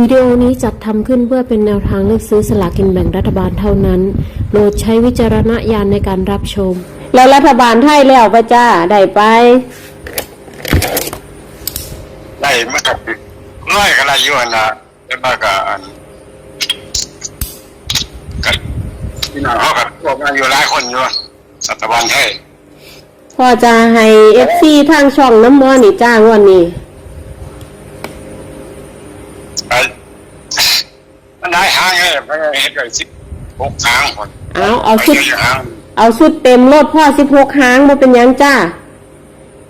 วิดีโอนี้จัดทำขึ้นเพื่อเป็นแนวทางเลือกซื้อสลากินแบ่งรัฐบาลเท่านั้น โปรดใช้วิจารณญาณในการรับชม แล้วรัฐบาลไทยแล้วปะจ้า ได้ไป ได้มากับร้อยกันละอยู่นะแล้วมากับอันกับพี่น้องเขากับพวกมาอยู่หลายคนอยู่สัตวบาลไทยพอจะให้เอฟซีทางช่องน้ำมอนี่จ้างวันนี้ ไปมันได้หางไง มันเห็นเลยสิบหกหางคนเอาเอาชุดไปยู่หางเอาชุดเต็มรถพ่อสิบหกหางมาเป็นหยังจ้า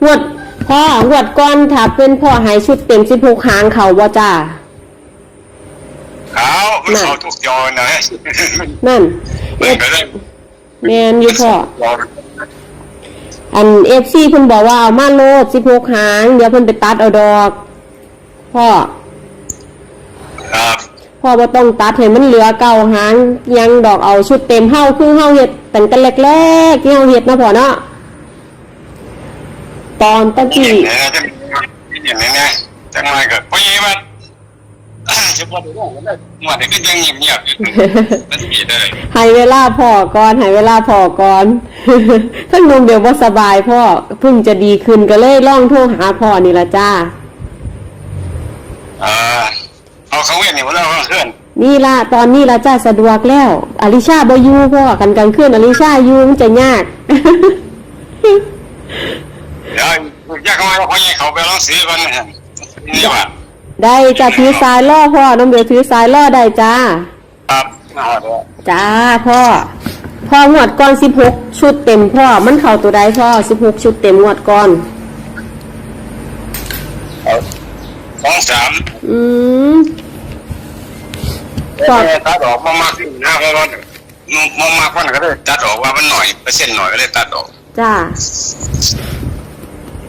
หวดพ่อหวดก้อนถ้าเป็นพ่อให้ชุดเต็มสิบหกหางเขาบ่จ้า เขามันเขาทุกยอนะนั่นมัเอนฟก็เลยแมนอยู่พ่อ ยออันเอฟซีเพิ่นบอกว่าเอามาโลดสิบหกหาง เดี๋ยวเพิ่นไปตัดเอาดอก พ่อ ครับ พ่อบ่ต้องตัดให้มันเหลือเก่าหางยังดอกเอาชุดเต็มเฮาคือเฮาเฮ็ดตั้งแต่แรกๆที่เฮาเฮ็ดนะพ่อเนาะตอนตะเห็กี้นนะจะเห็นนะจังไรก็พอยี่มันจะพอดูว่ามันก็ยังเงียบๆอยู่มันมีได้ให้เวลาพ่อก่อนให้เวลาพ่อก่อนทั้งนมเดี๋ยวบ่สบายพ่อเพิ่งจะดีขึ้นก็เลยล่องโทรหาพ่อนี่ละจ้าอ่า เอาเขาเวียนนี่ว่าเราเพื่อนนี่ละตอนนี้ละจ้าสะดวกแล้วอลิชาบ่อยู่พ่อกันกลางคืนอลิชาอยู่มันจะยากเดี๋ยวอยากมาพอยี่เขาไปร้องสีกันนะนี่ว่าได้จะถือสายล่อพ่อน้องเบลถือสายล่อได้จ้าครับมาหอดแล้วจ้าพ่อพ่องวดก่อนสิบหกชุดเต็มพ่อมันเข่าตัวใดพ่อสิบหกชุดเต็มงวดก่อนสองสามอืม ตัดออกมามากขึ้นนะเพราะว่ามามากมันก็ได้ตัดออกว่ามันหน่อยเปอร์เซ็นต์หน่อยก็ได้ตัดออกจ้า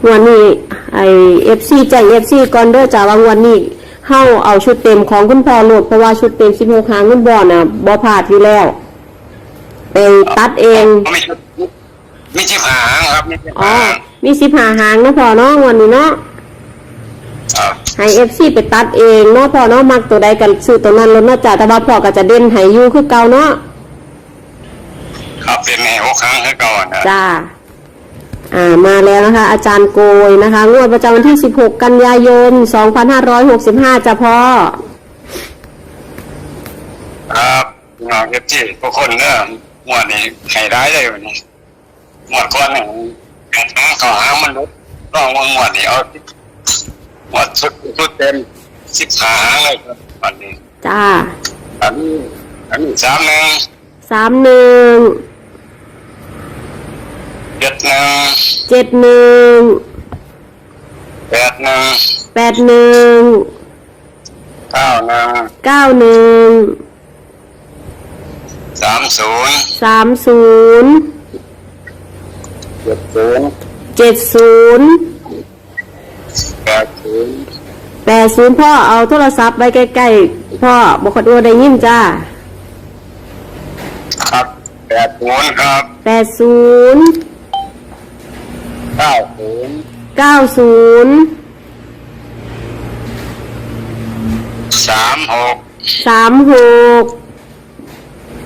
วันนี้ไอเอฟซีแจ้งเอฟซีก่อนเด้อจ้าว่าวันนี้เฮาเอาชุดเต็มของคุณพ่อโหลดเพราะว่าชุดเต็มสิบหกหางคุณบอน่ะบ่พลาดอยู่แล้วไปตัดเองไม่ใช่ไม่ใช่หางครับอ๋อมีสิบหาหางนะพ่อเนาะวันนี้เนาะครับ ให้เอฟซีไปตัดเองเนาะพ่อเนาะมักตัวใดกันซื้อตัวนั้นแล้วเนาะจ้าแต่ว่าพ่อก็จะเด่นให้อยู่คือเก่าเนาะครับเป็นแนวครั้งให้ก่อนนะจ้าอ่ามาแล้วนะคะ อาจารย์โกยนะคะ งวดประจำวันที่ 16 กันยายน 2565 จ้ะพ่อ ครับน้องเอฟจีทุกคนเนี่ยหมวดนี้ไข่ได้เลยวันนี้หมวดก้อนหนึ่งการหาข้อหามันลดต้องว่าหมวดนี้เอา หมวดสุดสุดเต็มสิบหาเลยครับวันนี้จ้าอันนี้อันนี้สามหนึ่งสามหนึ่งเจ็ดหนึ่งเจ็ดหนึ่งแปดหนึ่งแปดหนึ่งเก้าหนึ่งเก้าหนึ่งสามศูนย์สามศูนย์เจ็ดศูนย์เจ็ดศูนย์แปดศูนย์ แปดศูนย์พ่อเอาโทรศัพท์ไว้ใกล้ๆพ่อบอกขอดูได้ยินจ้าครับแปดศูนย์ครับแปดศูนย์เก้าศูนย์เก้าศูนย์สามหกสามหก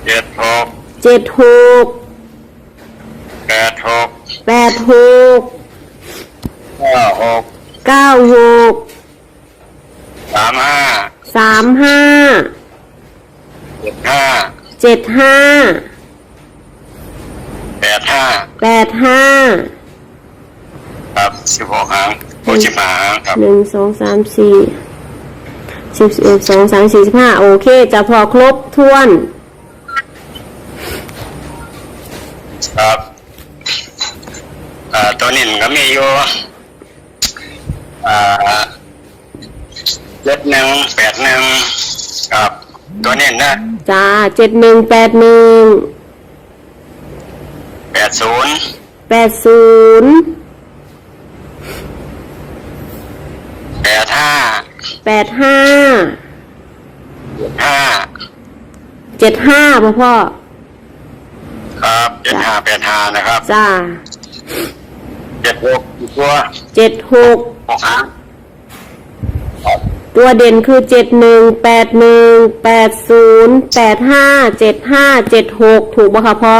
เจ็ดหกเจ็ดหกแปดหกแปดหกเก้าหกเก้าหกสามห้าสามห้าเจ็ดห้าเจ็ดห้าแปดห้าแปดห้าครับสิบหกหางโอชิมาหางครับหนึ่งสองสามสี่สิบเอ็ดสองสามสี่สิบห้าโอเค จะพอครบถ้วน ครับอ่าตัวนี้ก็มีอยู่อ่า เจ็ดหนึ่งแปดหนึ่งครับ ตัวนี้นะจ้าเจ็ดหนึ่งแปดหนึ่งแปดศูนย์แปดศูนย์แปดห้าแปดห้าเจ็ดห้าเจ็ดห้าพ่อพ่อครับเจ็ดห้าแปดห้านะครับจ้าเจ็ดหกอีกตัวเจ็ดหกหกหาง ตตัวเด่นคือเจ็ดหนึ่งแปดหนึ่งแปดศูนย์แปดห้าเจ็ดห้าเจ็ดหกถูกป่ะคะพ่อ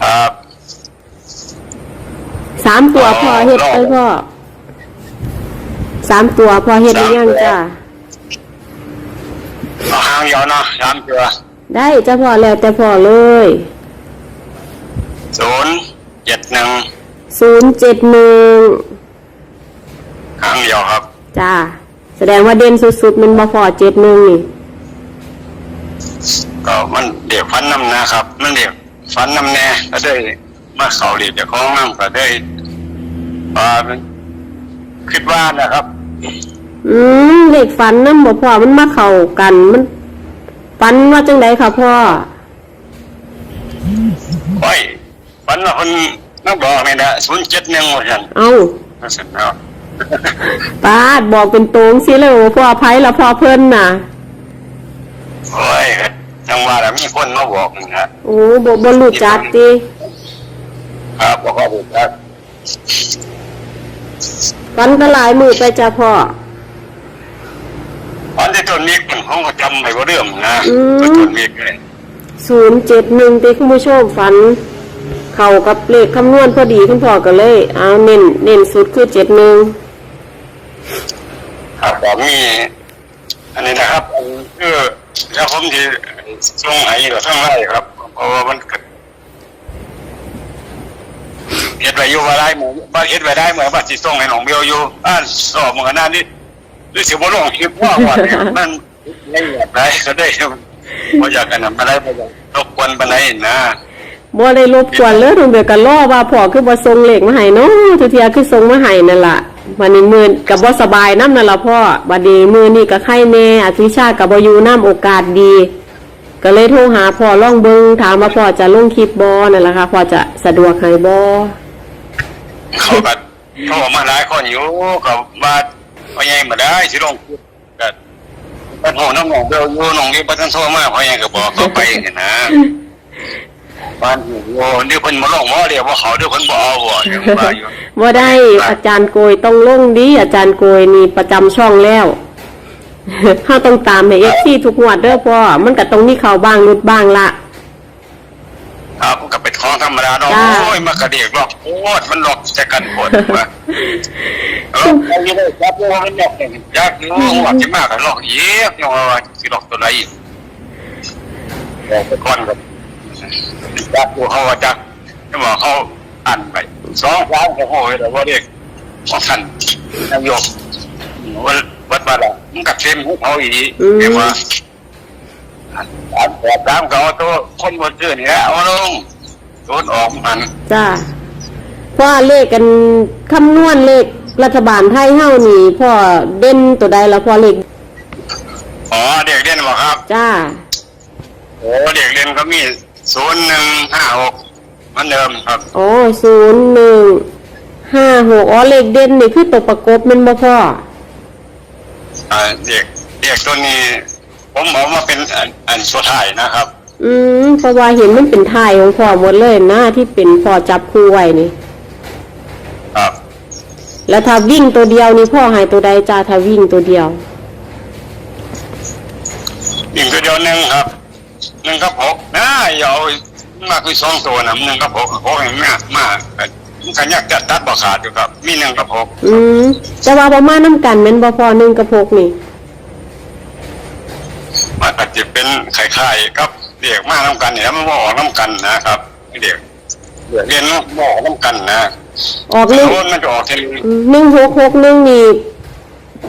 ครับสามตัวพ่อเฮ็ดไปพ่อสามตัวพ่อเฮ็ดหรือยังจ้าเอาหางยาวเนาะสามตัวได้จ้าพ่อแล้วแต่พ่อเลยศูนย์เจ็ดหนึ่งศูนย์เจ็ดหนึ่งหางยาวครับจ้าแส ดงว่าเด่นสุดๆ มันบ่พอเจ็ดหนึ่งนี่ก็มันเด็กฟันน้ำนะครับ มันเด็กฟันน้ำแน่ก็ได้มาเขาเรียกเจ้าของน้ำก็ได้อ่าคิดว่านะครับ อืมเลขฝันนำบ่พ่อมันมาเข้ากันมันฝันว่าจังไดค่ะพ่อโอ้ยฟันว่าคนนักบอกนี่นะศูนย์เจ็ดหนึ่งว่าฉันเอ้านั่นสิเนาะ ป้าดบอกเป็นตรงสิเลยโอ้พ่อไผละพ่อเพิ่นน่ะโอ้ยจังว่าแล้วมีคนมาบอกนะโอ้บ่บ่รู้จักติครับบอกว่าผมครับฝันก็หลายมือไปจ้าพ่อตอนที่ต้นนี้คนเขาก็จำไม่ว่าเรื่องนะอืมต้นนี้เลยศูนย์เจ็ดหนึ่งติคุณผู้ชมฝัน เข้ากับเลขคำนวณพอดีคุณพ่อก็เลย เอาเน้นเน้นสุดคือเจ็ดหนึ่ง ครับผมมีอันนี้นะครับคือถ้าผมที่ส่งให้กับทั้งไรครับเพราะว่ามันเกิดเฮ็ดไว้อยู่ว่าได้หมูว่านเฮ็ดไว้ได้เหมือนว่าสิส่งให้หนองเบลอยู่อ่านสอบเหมือนนั่นนี่หรือสิบ่ลงคลิปว่าว่าเนี่ยมันไม่อยากได้ก็ได้บ่อยากกันนำมาได้บ่อยากรบกวนปานใดนะบ่ได้รบกวนเลยถึงเดียวกันล่อว่าพ่อคือบ่ส่งเลขมาให้เนาะทุกเทียคือส่งมาให้นั่นล่ะ วันนี้มือก็บ่สบายนำนั่นล่ะพ่อบัดนี้มือนี้ก็ไข้แน่อภิชาติก็บ่อยู่นํโอกาสดี ก็เลยโทรหาพ่อลองเบิงถามว่าพ่อจะลงคลิปบ่นั่นล่ะค่ะพ่อจะสะดวกให้บ่เขาก็โทรมาหลายคนอยู่เขาว่าพ่อใหญ่มาได้สิลงคลิปก็ก็โทรน้องหนองเบลอยู่หนองนี้บ่ทันโทรมาพ่อใหญ่ก็บอกเขาไปนะ บ้านอยู่โอ้เดี๋ยวเพิ่นมาลงหม้อเดียวว่าเขาเดี๋ยวเพิ่นบ่เอาบ่ยังว่าอยู่บ่ได้อาจารย์โกยต้องลงดีอาจารย์โกยนี่ประจำช่องแล้วเฮาต้องตามให้ FC ทุกงวดเด้อพ่อมันก็ต้องมีเข้าบ้างหลุดบ้างละครับก็เป็นของธรรมดาเนาะจ้าโอ้ยมากระเดียกหรอกโอ้ยมันหลอกจะกันปวดว่าเออเอาอยู่เลยครับว่ามันหลอกเนี่ยยากอยู่ว่าสิมากก็หลอกเยียบยังว่าสิหลอกตัวใดอีกบอกไปก่อนครับ ยากอยู่เขาว่าจักจะบอกเขาอันไปสองสามเขาโอ้ยแต่ว่าเด็กของท่านนายกวัดวัดบาดาลมันกับเต็มของเขาอีกเรียกว่าอันแบบตามเขาตัวคนบนชื่อนี่แหละเอาลงโดนออกมันจ้าเพราะว่าเลขกันคำนวณเลขรัฐบาลไทยเฮานี่พ่อเด่นตัวใดแล้วพ่อเลขอ๋อเด็กเรียนบอกครับ จ้าโอ้เด็กเรียนก็มี ศูนย์หนึ่งห้าหกเหมือนเดิมครับ โอ้ศูนย์หนึ่งห้าหกอ๋อเลขเด่นนี่คือตัวประกบแมันบ่พ่อ อ่าเด็กเด็กตัวนี้ ผมบอกว่าเป็นอันอันสุดท้ายนะครับ อืมเพราะว่าเห็นมันเป็นถ่ายของพ่อหมดเลยนะที่เป็นพ่อจับคู่ไว้นี่ ครับ แล้วถ้าวิ่งตัวเดียวนี่พ่อใหายตัวใดจ้าถ้าวิ่งตัวเดียว อีกตัวเดียวหนึ่งครับ หนึ่งกับหกนะอย่าเอามากคือสองตัวนะหนึ่งกับหกหกเห็นมากมากมันขันยากจะตัดบ่ขาดอยู่ครับ มีหนึ่งกับหกอืมแต่ว่าประมาณน้ำกันแม่นบ่พ่อหนึ่งกับหกนี่มันอาจจะเป็นไข่ไข่ครับเด็กมากน้ำกันเนี่ยมันบ่ออกน้ำกันนะครับเด็กเด็กเรียนบ่ออกน้ำกันนะออกหนึ่งโดนมันจะออกทีอืมหนึ่งหกหกหนึ่งนี่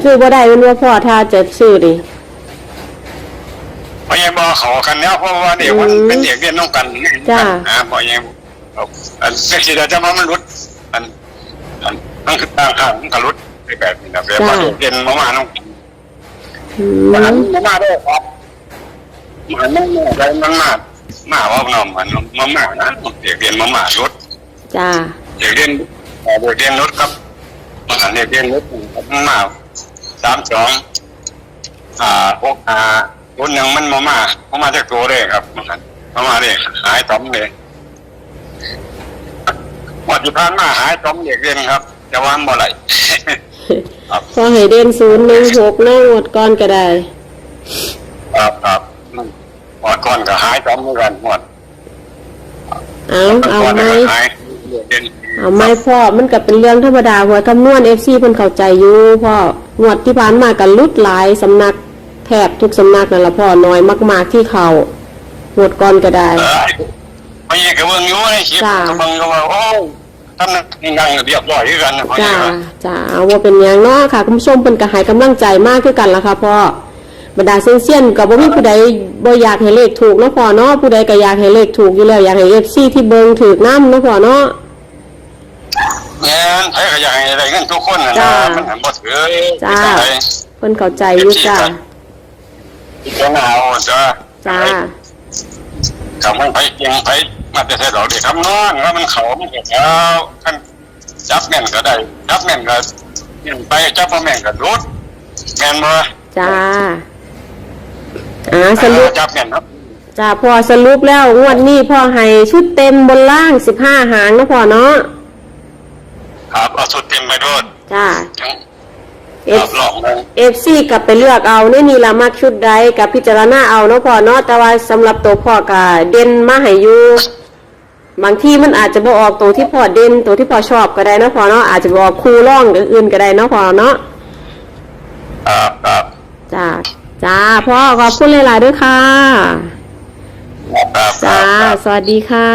ซื้อบ่ได้เป็นว่าพ่อถ้าจะซื้อนี่พ อยังบอกเขากันแล้วเพราะว่าเด็กมันอืมเป็นเด็กเรียนน้องกันจ้า อ่าพอยังเอาอันเซ็กซี่จะมามันรุดอันอันนั่นคือต่างข้างมันก็รุดไปแบบนี้นะแบบว่าเด็กเรียนมามาน้องกันอืมันมมามาด้วยครับมันมันมาอะไรมันมามาว่าน้องมันมามานะเด็กเรียนมามารุดจ้า เด็กเรียนเอ่อเด็กเรียนรุดครับมันเด็กเรียนรุดมันมาสามสองอ่าหกอ่า รุ่นหนึ่งมันมามามามาจากตัวเลยครับมันมามาเลยหายต้อมเลยวันที่ผ่านมาหายต้อมเด็กเรียนครับ จะวางบ่ไหลครับพอให้เด่นศูนย์หนึ่งหกเนาะงวดก่อนก็ได้ครับครับหมดก่อนก็หายจำเหมือนกันหมดเอาเอาก่อนไหมก็หายเด่นเอาไหมพ่อมันก็เป็นเรื่องธรรมดาหัวคำนวณเอฟซีเพิ่นเข้าใจอยู่พ่องวดที่ผ่านมากันลุดหลายสำนัก แทบทุกสำนักนั่นละพ่อน้อยมาก ๆที่เขางวดก่อนก็ได้เออพอยี่ก็เบิ่งอยู่ในคลิปจ้าก็เบิ่งอยู่ว่าโอ้ท่านนี่นั่งเรียบร้อยคือกันนะพอจ้ายี่ว่าจ้าเอาว่าเป็นอย่างเนาะค่ะคุณผู้ชมเพิ่นก็ให้กำลังใจมากคือกันล่ะค่ะพ่อบรรดาเซียนๆก็บ่มีผู้ใดบ่อยากให้เลขถูกเนาะพ่อเนาะผู้ใดก็อยากให้เลขถูกอยู่แล้วอยากให้ FC ที่เบิ่งถูกนำเนาะพ่อเนาะแม่นไผก็อยากให้ได้เงินทุกคนน่ะจ้านะมันบ่ถือจ้าไปเพิ่นเข้าใจอยู่จ้า พิจารณาเอาจ้าจ้าคำมันไปเกียงไปมาแต่แต่ดอกเด็กคำนอนว่ามันเขามันก็เช้าท่านจับแม่นก็ได้จับแม่นก็เงินไปจับบ่แม่นก็รุดแม่นบ่จ้าอ่าสรุปจับแม่นครับจ้าพ่อสรุปแล้วงวดนี้พ่อให้ชุดเต็มบนล่างสิบห้าหางนะพ่อเนาะครับเอาสุดเต็มไปโดดจ้าจัง เอครัฟบลองเลยเอฟซีกลับไปเลือกเอาเนี่ยนี่ละมักชุดใดกับพิจารณาเอาเนาะพ่อเนาะแต่ว่าสำหรับตัวพ่อก็เด่นมาให้อยู่บางที่มันอาจจะบ่ออกตัวที่พ่อเด่นตัวที่พ่อชอบก็ได้เนาะพ่อเนาะอาจจะบออกคู่ร่องอื่นๆก็ได้เนาะพ่อเนาะครับครับจ้าจ้าพ่อขอบคุณหลายๆด้วยค่ะครับคจ้ารับสวัสดีค่ะ